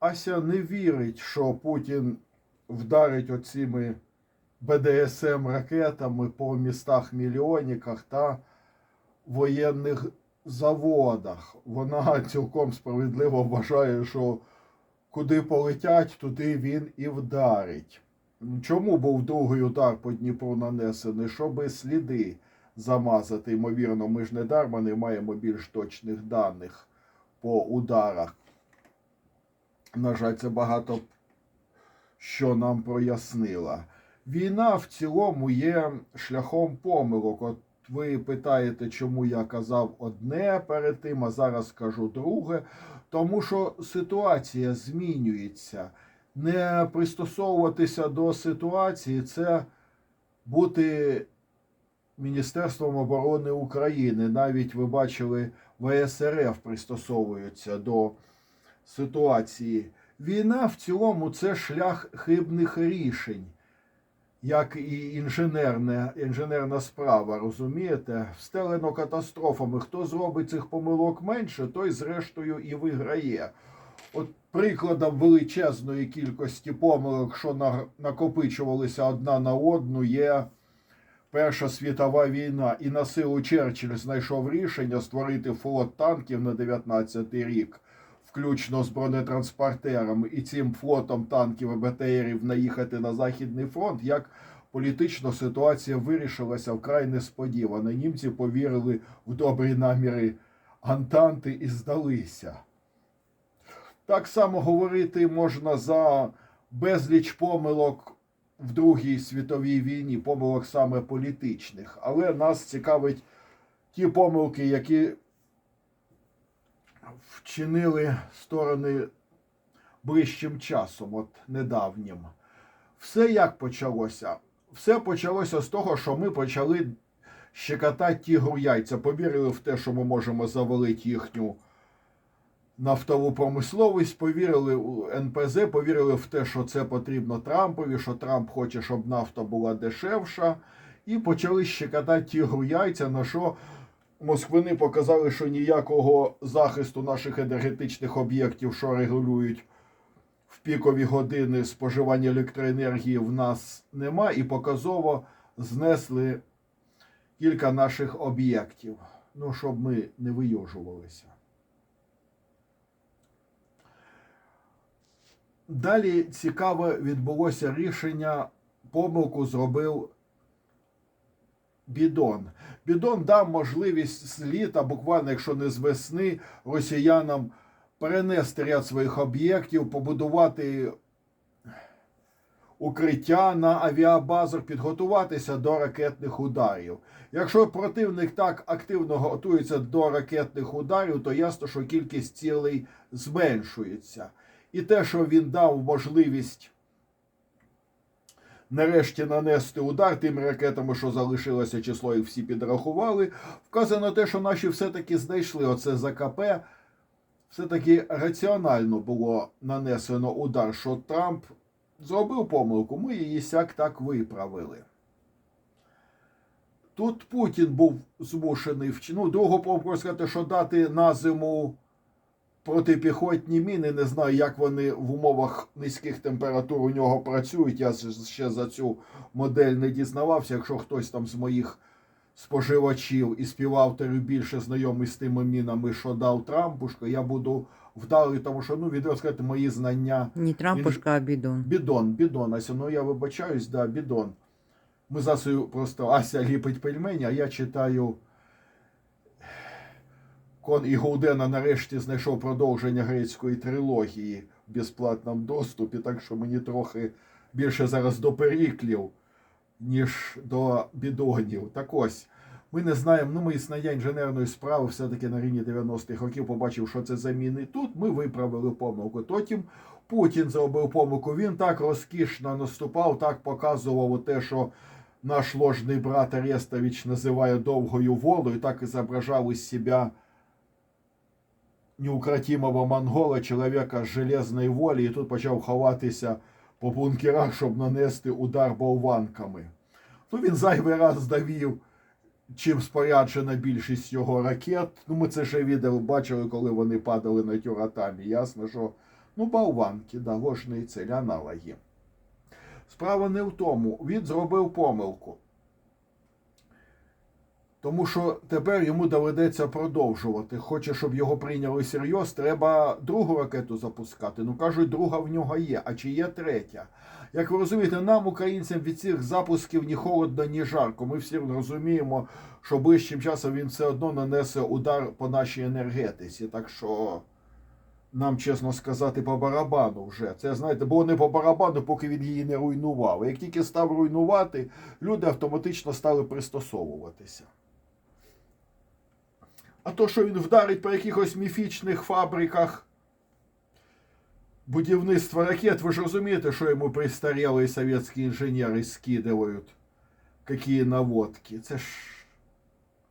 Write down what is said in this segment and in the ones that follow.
Ася не вірить, що Путін вдарить оціми БДСМ ракетами по містах мільйонниках та воєнних заводах. Вона цілком справедливо вважає, що куди полетять, туди він і вдарить. Чому був другий удар по Дніпру нанесений? Щоби сліди замазати. Ймовірно, ми ж не дарма не маємо більш точних даних по ударах. На жаль, це багато що нам прояснила. Війна в цілому є шляхом помилок. От ви питаєте, чому я казав одне перед тим, а зараз кажу друге. Тому що ситуація змінюється. Не пристосовуватися до ситуації це бути Міністерством оборони України. Навіть ви бачили, ВСРФ пристосовуються до ситуації. Війна в цілому це шлях хибних рішень, як і інженерне, інженерна справа, розумієте? Встелено катастрофами. Хто зробить цих помилок менше, той зрештою і виграє. От прикладом величезної кількості помилок, що на- накопичувалися одна на одну, є Перша світова війна, і на силу Черчилль знайшов рішення створити флот танків на 19-й рік, включно з бронетранспортерами, і цим флотом танків і БТРів наїхати на Західний фронт, як політично ситуація вирішилася вкрай несподівано. Німці повірили в добрі наміри Антанти і здалися. Так само говорити можна за безліч помилок в Другій світовій війні, помилок саме політичних. Але нас цікавить ті помилки, які вчинили сторони ближчим часом, от недавнім. Все як почалося? Все почалося з того, що ми почали щекотати тігру яйця. Повірили в те, що ми можемо завалити їхню нафтову промисловість, повірили у НПЗ, повірили в те, що це потрібно Трампові, що Трамп хоче, щоб нафта була дешевша, і почали щекотати тігру яйця, на що москвини показали, що ніякого захисту наших енергетичних об'єктів, що регулюють в пікові години споживання електроенергії, в нас нема, і показово знесли кілька наших об'єктів. Ну, щоб ми не вийожувалися. Далі цікаве відбулося рішення. Помилку зробив Бідон. Бідон дав можливість з літа, буквально, якщо не з весни, росіянам перенести ряд своїх об'єктів, побудувати укриття на авіабазах, підготуватися до ракетних ударів. Якщо противник так активно готується до ракетних ударів, то ясно, що кількість цілей зменшується. І те, що він дав можливість нарешті нанести удар тими ракетами, що залишилося число, їх всі підрахували, вказано на те, що наші все-таки знайшли оце ЗКП. Все-таки раціонально було нанесено удар, що Трамп зробив помилку, ми її сяк так виправили. Тут Путін був змушений вч... Ну, другу помилку сказати, що дати на зиму протипіхотні міни. Не знаю, як вони в умовах низьких температур у нього працюють. Я ще за цю модель не дізнавався. Якщо хтось там з моїх споживачів і співавторів більше знайомий з тими мінами, що дав Трампушко, я буду вдалий, тому що ну відео сказати, мої знання. Не трампушка, а бідон. Бідон, бідон, Ася, ну я вибачаюсь, да, бідон. Ми з Асею просто Ася ліпить пельмені, а я читаю. Кон і Голдена нарешті знайшов продовження грецької трилогії в безплатному доступі, так що мені трохи більше зараз до періклів, ніж до бідонів. Так ось, ми не знаємо, ну ми знання інженерної справи все-таки на рівні 90-х років побачив, що це заміни тут. Ми виправили помилку. Потім Путін зробив помилку. Він так розкішно наступав, так показував те, що наш ложний брат Арестович називає довгою волою, так і зображав із себе неукротимого монгола, чоловіка з железної волі, і тут почав ховатися по бункерах, щоб нанести удар болванками. Ну, він зайвий раз довів, чим споряджена більшість його ракет. Ну, ми це ще відео бачили, коли вони падали на тюратамі. Ясно, що Ну, болванки, да, ложні цілі, аналоги. Справа не в тому, він зробив помилку. Тому що тепер йому доведеться продовжувати. Хоче, щоб його прийняли серйоз, треба другу ракету запускати. Ну кажуть, друга в нього є. А чи є третя? Як ви розумієте, нам, українцям, від цих запусків ні холодно, ні жарко. Ми всі розуміємо, що ближчим часом він все одно нанесе удар по нашій енергетиці. Так що нам, чесно сказати, по барабану вже. Це знаєте, було не по барабану, поки він її не руйнував. Як тільки став руйнувати, люди автоматично стали пристосовуватися. А то, що він вдарить по якихось міфічних фабриках будівництва ракет, ви ж розумієте, що йому престарілі совєтські інженери скидывают, які наводки. Це ж,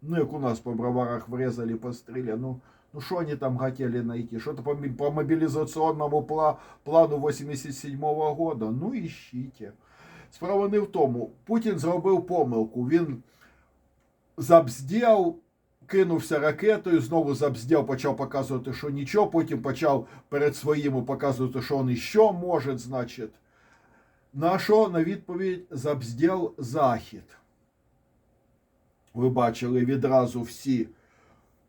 ну як у нас по броварах врезали, постріляли, ну, ну що вони там хотіли знайти? Що-то по, мі- по мобілізаційному пла, плану 87-го года? Ну ищите. Справа не в тому. Путін зробив помилку. Він забздів, кинувся ракетою, знову забздів, почав показувати, що нічого, потім почав перед своїми показувати, що він іще може, значить. На що на відповідь забздів Захід. Ви бачили відразу всі.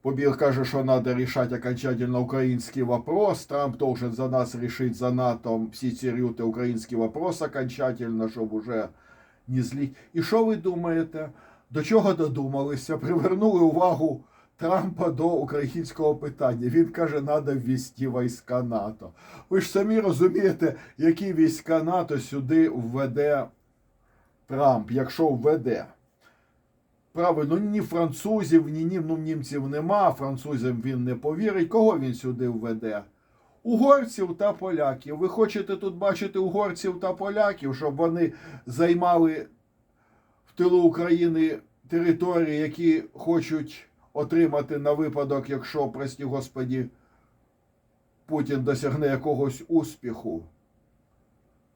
Побіг каже, що треба рішати окончательно український вопрос. Трамп должен за нас рішити за НАТО всі ці рюти український вопрос окончательно, щоб уже не зліть. І що ви думаєте? До чого додумалися? Привернули увагу Трампа до українського питання. Він каже, треба ввести війська НАТО. Ви ж самі розумієте, які війська НАТО сюди введе Трамп, якщо введе. Правильно, ні французів, ні, ні ну, німців нема, французам він не повірить. Кого він сюди введе? Угорців та поляків. Ви хочете тут бачити угорців та поляків, щоб вони займали тилу України території, які хочуть отримати на випадок, якщо, прості господі, Путін досягне якогось успіху.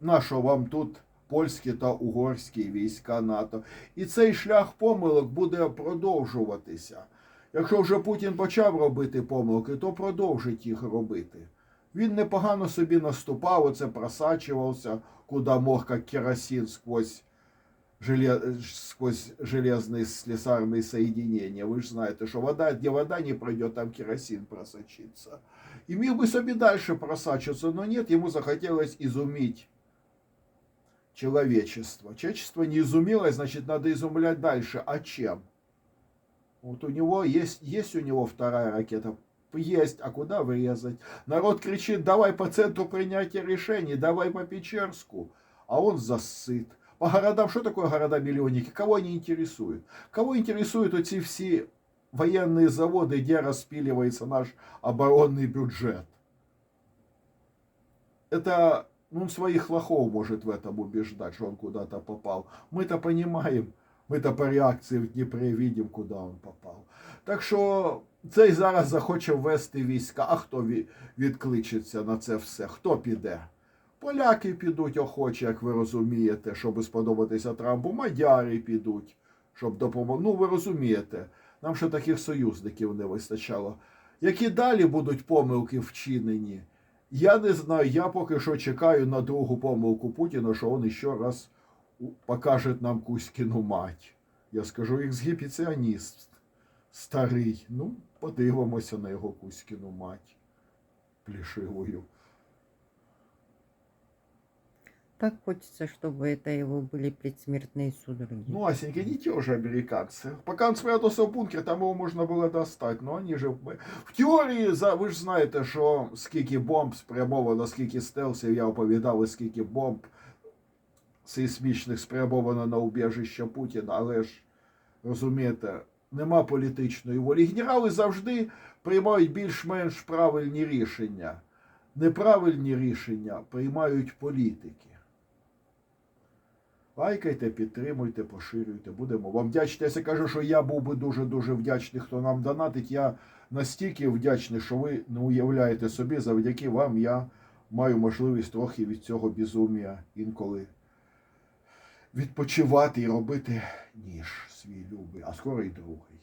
Нащо вам тут польські та угорські війська НАТО? І цей шлях помилок буде продовжуватися. Якщо вже Путін почав робити помилки, то продовжить їх робити. Він непогано собі наступав, оце просачувався, куди мог, як керосин сквозь желе... сквозь железные слесарные соединения. Вы же знаете, что вода, где вода не пройдет, там керосин просочится. И міг би собі дальше просачиваться, но нет, ему захотелось изумить человечество. Человечество не изумилось, значит, надо изумлять дальше. А чем? Вот у него есть, есть у него вторая ракета, есть, а куда врезать? Народ кричит, давай по центру принятия решений, давай по Печерску. А он засыт. По городам, что такое города-миллионники? Кого они интересуют? Кого интересуют эти все военные заводы, где распиливается наш оборонный бюджет? Это, ну, своих лохов может в этом убеждать, что он куда-то попал. Мы-то понимаем, ми-то по реакції в Дніпрі видим, куди він попав. Так що цей зараз захоче ввести війська. А хто ві- відкличеться на це все? Хто піде? Поляки підуть охоче, як ви розумієте, щоб сподобатися Трампу. Мадяри підуть, щоб допомогти. Ну, ви розумієте, нам ще таких союзників не вистачало. Які далі будуть помилки вчинені? Я не знаю. Я поки що чекаю на другу помилку Путіна, що він ще раз покаже нам Кузькіну мать. Я скажу, ексгібіціоніст старий. Ну, подивимося на його Кузькіну мать плішивою. Так хочется, чтобы это его были предсмертные судороги. Ну, Асенька, не те уже американцы. Пока он спрятался в бункер, там его можно было достать. Но они же... В теорії, за- ви ж знаєте, що скільки бомб спрямовано, скільки стелсів, я оповідав, і скільки бомб сейсмічних спрямовано на убіжище Путіна, але ж, розумієте, нема політичної волі. Генерали завжди приймають більш-менш правильні рішення. Неправильні рішення приймають політики. Лайкайте, підтримуйте, поширюйте. Будемо вам вдячні. Я кажу, що я був би дуже-дуже вдячний, хто нам донатить. Я настільки вдячний, що ви не уявляєте собі, завдяки вам я маю можливість трохи від цього безум'я інколи відпочивати і робити ніж свій любий, а скоро й другий.